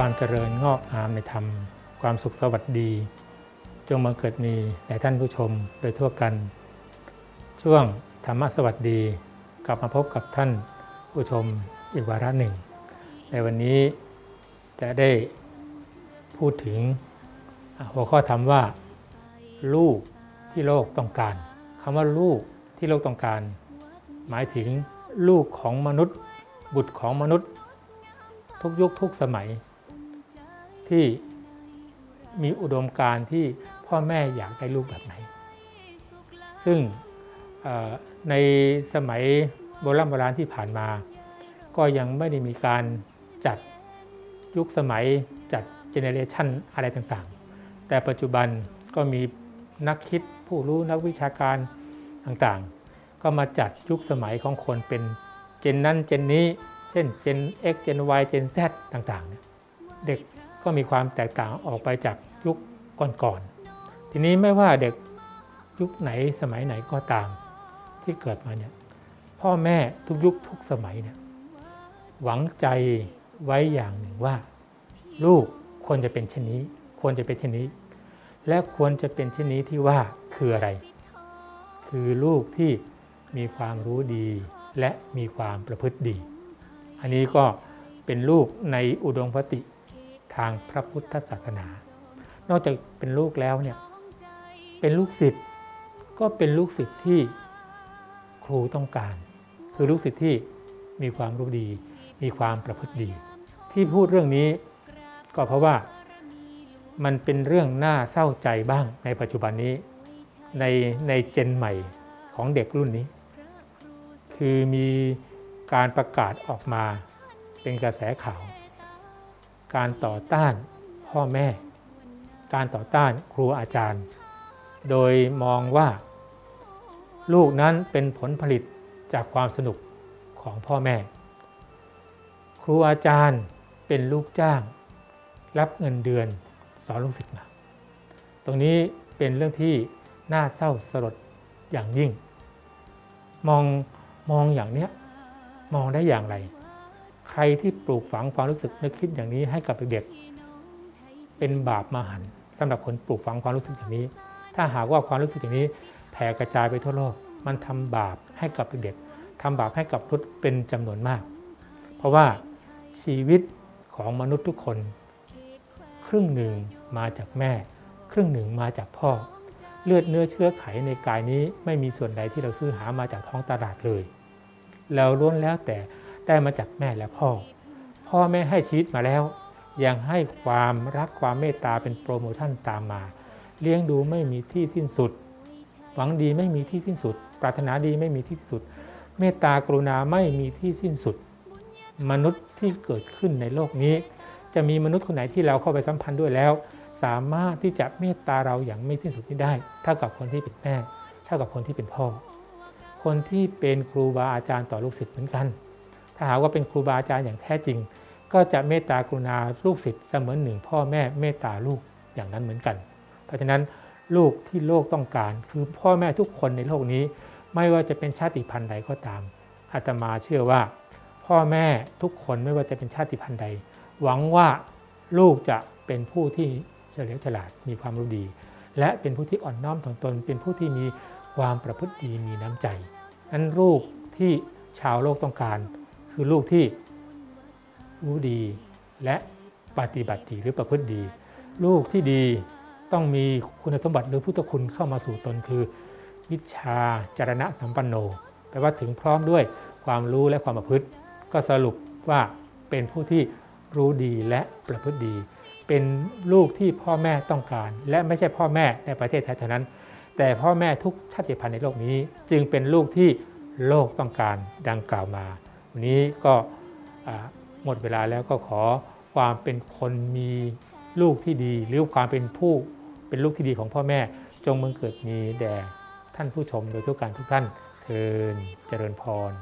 ความเจริญงอกงามในธรรม ความสุขสวัสดี จงมาเกิดมีแด่ท่านผู้ชมโดยทั่วกัน ช่วงธรรมสวัสดีกลับมาพบกับท่านผู้ชมอีกวาระหนึ่ง ในวันนี้จะได้พูดถึงหัวข้อธรรมว่า ลูกที่โลกต้องการคำว่าลูกที่โลกต้องการ หมายถึงลูกของมนุษย์ บุตรของมนุษย์ ทุกยุคทุกสมัย ที่มีอุดมการณ์ที่พ่อแม่อยากได้ลูกแบบไหน ซึ่งในสมัยโบราณโบราณที่ผ่านมา ก็ยังไม่ได้มีการจัดยุคสมัยจัดเจเนเรชันอะไรต่างๆ แต่ปัจจุบันก็มีนักคิดผู้รู้นักวิชาการต่างๆ ก็มาจัดยุคสมัยของคนเป็นเจนนั้นเจนนี้ เช่นเจน X เจน Y เจน Z ต่างๆ เด็ก ก็มีความแตกต่างออกไปจากยุคก่อนๆ ทีนี้ไม่ว่าเด็กยุคไหนสมัยไหนก็ตามที่เกิดมาเนี่ยพ่อแม่ทุกยุคทุกสมัยเนี่ยหวังใจไว้อย่างหนึ่งว่า ลูกควรจะเป็นเช่นนี้ ควรจะเป็นเช่นนี้ และควรจะเป็นเช่นนี้ที่ว่าคืออะไร คือลูกที่มีความรู้ดีและมีความประพฤติดี อันนี้ก็เป็นลูกในอุดมคติ ทางพระพุทธศาสนา นอกจากเป็นลูกแล้วเนี่ยเป็นลูกศิษย์ก็เป็นลูกศิษย์ที่ครูต้องการ คือลูกศิษย์ที่มีความรู้ดี มีความประพฤติดี ที่พูดเรื่องนี้ก็เพราะว่ามันเป็นเรื่องน่าเศร้าใจบ้างในปัจจุบันนี้ ในในเจนใหม่ของเด็กรุ่นนี้ คือมีการประกาศออกมาเป็นกระแสข่าว การต่อต้านพ่อแม่ การต่อต้านครูอาจารย์ โดยมองว่า ลูกนั้นเป็นผลผลิตจากความสนุกของพ่อแม่ ครูอาจารย์เป็นลูกจ้าง รับเงินเดือนสอนลูกศิษย์มา ตรงนี้เป็นเรื่องที่น่าเศร้าสลดอย่างยิ่ง มองมองอย่างเนี้ยมองได้อย่างไร ใครที่ปลูกฝังความรู้สึกนึกคิดอย่างนี้ให้กับเด็กๆเป็นบาปมหันต์สำหรับคนปลูกฝังความรู้สึกอย่างนี้ ถ้าหากว่าความรู้สึกอย่างนี้แผ่กระจายไปทั่วโลก มันทำบาปให้กับเด็กๆทำบาปให้กับมนุษย์เป็นจำนวนมาก เพราะว่าชีวิตของมนุษย์ทุกคน ครึ่งหนึ่งมาจากแม่ ครึ่งหนึ่งมาจากพ่อ เลือดเนื้อเชื้อไขในกายนี้ไม่มีส่วนใดที่เราซื้อหามาจากท้องตลาดเลยเราล้วนแล้วแต่ ได้มาจากแม่และพ่อ พ่อแม่ให้ชีวิตมาแล้ว ยังให้ความรักความเมตตาเป็นโปรโมชั่นตามมา เลี้ยงดูไม่มีที่สิ้นสุด หวังดีไม่มีที่สิ้นสุด ปรารถนาดีไม่มีที่สิ้นสุด เมตตากรุณาไม่มีที่สิ้นสุด มนุษย์ที่เกิดขึ้นในโลกนี้ จะมีมนุษย์คนไหนที่เราเข้าไปสัมพันธ์ด้วยแล้ว สามารถที่จะเมตตาเราอย่างไม่สิ้นสุดนี้ได้เท่ากับคนที่เป็นแม่เท่ากับคนที่เป็นพ่อ คนที่เป็นครูบาอาจารย์ต่อลูกศิษย์เหมือนกัน ถ้าหากว่าเป็นครูบาอาจารย์อย่างแท้จริง ก็จะเมตตากรุณาลูกศิษย์เสมือนหนึ่งพ่อแม่เมตตาลูกอย่างนั้นเหมือนกัน เพราะฉะนั้นลูกที่โลกต้องการ คือพ่อแม่ทุกคนในโลกนี้ ไม่ว่าจะเป็นชาติพันธุ์ใดก็ตามอาตมาเชื่อว่า พ่อแม่ทุกคนไม่ว่าจะเป็นชาติพันธุ์ใด หวังว่าลูกจะเป็นผู้ที่เฉลียวฉลาดมีความรู้ดี และเป็นผู้ที่อ่อนน้อมถ่อมตน เป็นผู้ที่มีความประพฤติดีมีน้ำใจนั้นลูกที่ชาวโลกต้องการ คือลูกที่รู้ดีและปฏิบัติดีหรือประพฤติดี ลูกที่ดีต้องมีคุณสมบัติหรือพุทธคุณเข้ามาสู่ตนคือ วิชาจารณะสัมปันโนแปลว่าถึงพร้อมด้วยความรู้และความประพฤติ ก็สรุปว่าเป็นผู้ที่รู้ดีและประพฤติดี เป็นลูกที่พ่อแม่ต้องการ และไม่ใช่พ่อแม่ในประเทศไทยเท่านั้น แต่พ่อแม่ทุกชาติพันธุ์ในโลกนี้ จึงเป็นลูกที่โลกต้องการดังกล่าวมา วันนี้ก็หมดเวลาแล้วก็ขอความเป็นคนมีลูกที่ดี หรือความเป็นผู้เป็นลูกที่ดีของพ่อแม่ จงมังเกิดมีแด่ท่านผู้ชมโดยทุกการทุกท่านเทินเจริญพร